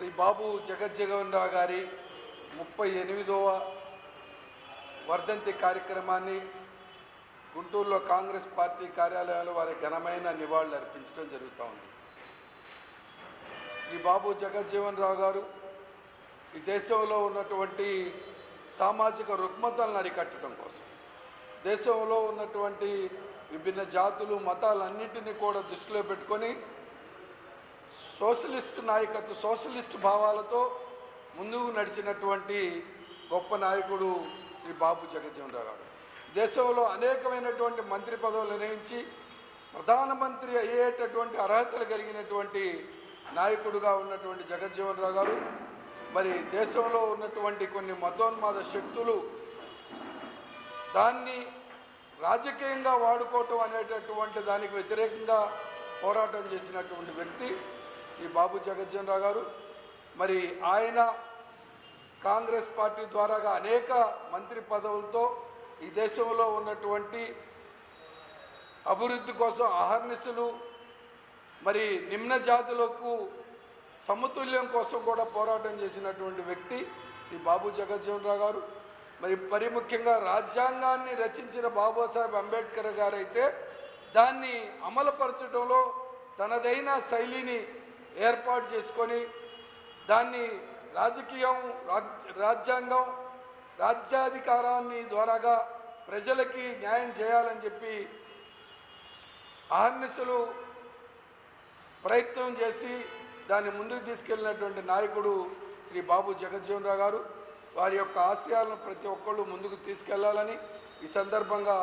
శ్రీ బాబు జగజ్జగన్ రావు గారి ముప్పై ఎనిమిదవ వర్ధంతి కార్యక్రమాన్ని గుంటూరులో కాంగ్రెస్ పార్టీ కార్యాలయంలో వారి ఘనమైన నివాళులు అర్పించడం జరుగుతూ ఉంది. శ్రీ బాబు జగజ్జీవన్ రావు గారు ఈ దేశంలో ఉన్నటువంటి సామాజిక రుగ్మతలను అరికట్టడం కోసం దేశంలో ఉన్నటువంటి విభిన్న జాతులు మతాలన్నింటినీ కూడా దృష్టిలో పెట్టుకొని సోషలిస్ట్ నాయకత్వ సోషలిస్ట్ భావాలతో ముందుకు నడిచినటువంటి గొప్ప నాయకుడు శ్రీ బాబు జగజ్జీవన్ రావు గారు. దేశంలో అనేకమైనటువంటి మంత్రి పదవులు నిర్ణయించి ప్రధానమంత్రి అయ్యేటటువంటి అర్హతలు కలిగినటువంటి నాయకుడుగా ఉన్నటువంటి జగజ్జీవనరావు గారు మరి దేశంలో ఉన్నటువంటి కొన్ని మతోన్మాద శక్తులు దాన్ని రాజకీయంగా వాడుకోవటం అనేటటువంటి దానికి వ్యతిరేకంగా పోరాటం చేసినటువంటి వ్యక్తి. శ్రీ బాబు జగజ్జన్ రావు గారు. మరి ఆయన కాంగ్రెస్ పార్టీ ద్వారాగా అనేక మంత్రి పదవులతో ఈ దేశంలో ఉన్నటువంటి అభివృద్ధి కోసం అహర్నిశలు మరి నిమ్న జాతులకు సమతుల్యం కోసం కూడా పోరాటం చేసినటువంటి వ్యక్తి శ్రీ బాబు జగజ్జీవన్ రావు గారు. మరి మరి ముఖ్యంగా రాజ్యాంగాన్ని రచించిన బాబాసాహెబ్ అంబేద్కర్ గారైతే దాన్ని అమలుపరచడంలో తనదైన శైలిని ఏర్పాటు చేసుకొని దాన్ని రాజకీయం రాజ్- రాజ్యాంగం రాజ్యాధికారాన్ని ద్వారాగా ప్రజలకి న్యాయం చేయాలని చెప్పి అహర్నిశలు ప్రయత్నం చేసి దాన్ని ముందుకు తీసుకెళ్ళినటువంటి నాయకుడు శ్రీ బాబు జగజ్జీవన్ రావు గారు వారి యొక్క ఆశయాలను ప్రతి ఒక్కళ్ళు ముందుకు తీసుకెళ్ళాలని ఈ సందర్భంగా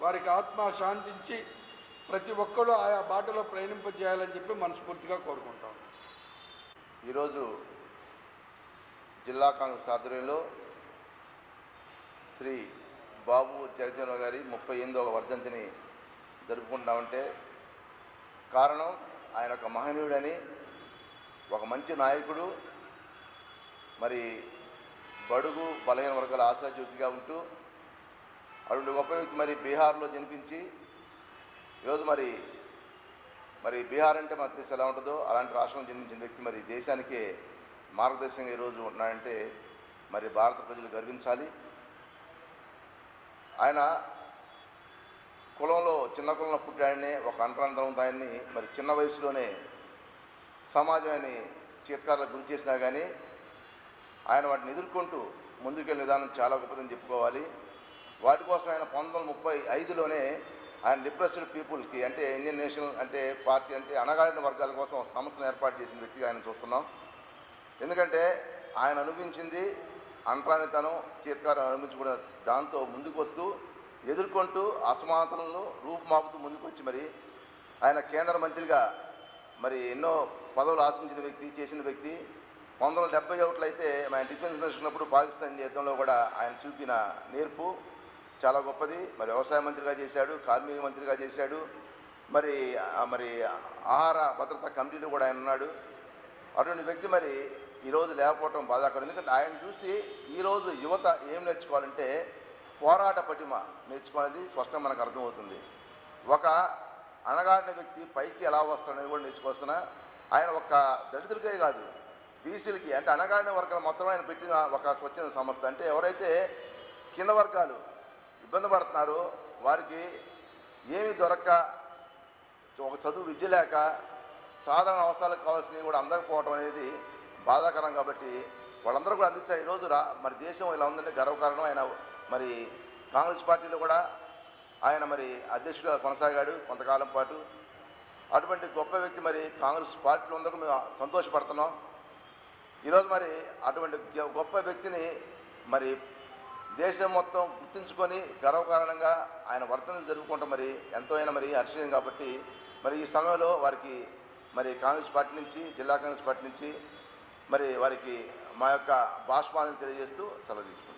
వారికి ఆత్మ శాంతించి ప్రతి ఒక్కళ్ళు ఆయా బాటలో ప్రయాణింపజేయాలని చెప్పి మనస్ఫూర్తిగా కోరుకుంటాం. ఈరోజు జిల్లా కాంగ్రెస్ ఆధ్వర్యంలో శ్రీ బాబు జగజ్జనరావు గారి ముప్పై ఎనిమిదవ వర్ధంతిని జరుపుకుంటామంటే కారణం ఆయన ఒక మహనీయుడని ఒక మంచి నాయకుడు మరి బడుగు బలహీన వర్గాల ఆశాజ్యోతిగా ఉంటూ అటువంటి గొప్ప వ్యక్తి మరి బీహార్లో జనిపించి ఈరోజు మరి మరి బీహార్ అంటే మనకు తెలిసి ఎలా ఉంటుందో అలాంటి రాష్ట్రంలో జన్మించిన వ్యక్తి మరి దేశానికే మార్గదర్శకంగా ఈరోజు ఉన్నాడంటే మరి భారత ప్రజలు గర్వించాలి. ఆయన కులంలో చిన్న కులంలో పుట్టాడనే ఒక అంటరాంతరం దాన్ని మరి చిన్న వయసులోనే సమాజాన్ని చీత్కారాలకు గురి చేసినా కానీ ఆయన వాటిని ఎదుర్కొంటూ ముందుకెళ్ళిన విధానం చాలా గొప్పదని చెప్పుకోవాలి. వాటి కోసం ఆయన పంతొమ్మిది ముప్పై ఐదులోనే ఆయన డిప్రెస్డ్ పీపుల్కి అంటే ఇండియన్ నేషనల్ అంటే పార్టీ అంటే అణగారిన వర్గాల కోసం సంస్థను ఏర్పాటు చేసిన వ్యక్తిగా ఆయన చూస్తున్నాం. ఎందుకంటే ఆయన అనుభవించింది అంట్రానితనం చీతకారం అనుభవించి దాంతో ముందుకు వస్తూ ఎదుర్కొంటూ అసమానతలను రూపుమాపుతూ ముందుకు వచ్చి మరి ఆయన కేంద్ర మంత్రిగా మరి ఎన్నో పదవులు ఆశించిన వ్యక్తి చేసిన వ్యక్తి. పంతొమ్మిది వందల డెబ్బై ఒకటిలో అయితే ఆయన డిఫెన్స్ మినిస్టర్ ఉన్నప్పుడు పాకిస్తాన్ యుద్ధంలో కూడా ఆయన చూపిన నేర్పు చాలా గొప్పది. మరి వ్యవసాయ మంత్రిగా చేశాడు కార్మిక మంత్రిగా చేశాడు. మరి మరి ఆహార భద్రతా కమిటీలో కూడా ఆయన ఉన్నాడు. అటువంటి వ్యక్తి మరి ఈరోజు లేకపోవటం బాధాకరం. ఎందుకంటే ఆయన చూసి ఈరోజు యువత ఏం నేర్చుకోవాలంటే పోరాట పటిమ నేర్చుకోవాలనేది స్పష్టం మనకు అర్థమవుతుంది. ఒక అణగారిన వ్యక్తి పైకి ఎలా వస్తాడనేది కూడా నేర్చుకోవాల్సిన ఆయన ఒక దళితులకే కాదు బీసీలకి అంటే అణగారిన వర్గాలు మొత్తం ఆయన పెట్టిన ఒక స్వచ్ఛంద సంస్థ. అంటే ఎవరైతే కింద వర్గాలు ఇబ్బంది పడుతున్నారు. వారికి ఏమి దొరక్క ఒక చదువు విద్య లేక సాధారణ అవసరాలకు కావాల్సినవి కూడా అందకపోవడం అనేది బాధాకరం కాబట్టి వాళ్ళందరూ కూడా అందించారు. ఈరోజు రా మరి దేశం ఇలా ఉందంటే గర్వకారణం. ఆయన మరి కాంగ్రెస్ పార్టీలో కూడా ఆయన మరి అధ్యక్షుడిగా కొనసాగాడు కొంతకాలం పాటు. అటువంటి గొప్ప వ్యక్తి మరి కాంగ్రెస్ పార్టీలో అందరూ మేము సంతోషపడుతున్నాం. ఈరోజు మరి అటువంటి గొప్ప వ్యక్తిని మరి దేశం మొత్తం గుర్తుంచుకొని గర్వకారణంగా ఆయన వర్తన జరుపుకుంటూ మరి ఎంతో అయినా మరి హర్షణీయం కాబట్టి మరి ఈ సమయంలో వారికి మరి కాంగ్రెస్ పార్టీ నుంచి జిల్లా కాంగ్రెస్ పార్టీ నుంచి మరి వారికి మా యొక్క భాష్పాలను తెలియజేస్తూ సెలవు తీసుకుంటాం